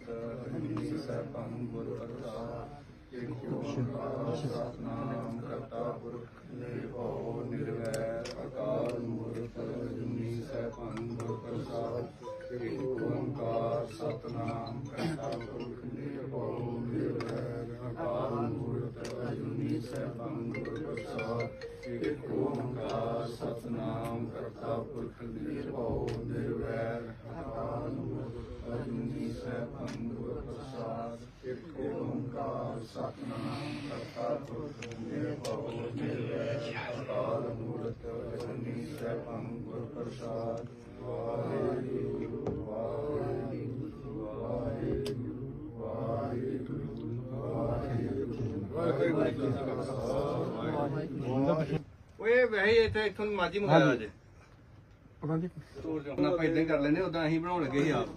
ਮੂਰਤ ਅਜੂਨੀ ਗੁਰ ਪ੍ਰਸਾਦ ਇਕ ਸਤਨਾਮ ਕਰਤਾ ਪੁਰਖ ਨਿਰਭਉ ਨਿਰਵੈਰ ਅਕਾਲ ਮੂਰਤ ਜੁਨੀ ਸੈਭੰ ਗੁਰ ਪ੍ਰਸਾਦ ਇਕ ਓੰਕਾਰ ਸਤਨਾਮ ਕਰਤਾ ਪੁਰਖ ਨਿਰਭਉ ਨਿਰਵੈਰ ਅਕਾਲ ਮੂਰਤ ਅਜੂਨੀ ਸੈਭੰ ਗੁਰ ਪ੍ਰਸਾਦ ਇਕ ਓੰਕਾਰ ਸਤਨਾਮ ਕਰਤਾ ਪੁਰਖ ਨਿਰਭਉ ਨਿਰਵੈਰ ਨਿਰਵੈਰ ਅਕਾਲ ਮੂਰਤ ਅਜੂਨੀ ਸੈਭੰ ਗੁਰ ਪ੍ਰਸਾਦ ਵਾਹਿਗੁਰੂ ਵਾਹਿਗੁਰੂ ਵਾਹਿਗੁਰੂ ਵਾਹਿਗੁਰੂ ਵਾਹਿਗੁਰੂ ਵਾਹਿਗੁਰੂ ਜੀ ਕਾ ਖਾਲਸਾ ਵਾਹਿਗੁਰੂ ਓਏ ਵੈਸੇ ਇੱਥੇ ਇੱਥੋਂ ਮਾਜੀ ਮੰਗਾਇਆ ਅੱਜ ਪਤਾ ਨਹੀਂ ਆਪਾਂ ਇਦਾਂ ਹੀ ਕਰ ਲੈਨੇ ਉਦਾਂ ਅਸੀਂ ਬਣਾਉਣ ਲੱਗੇ ਸੀ ਆਪ।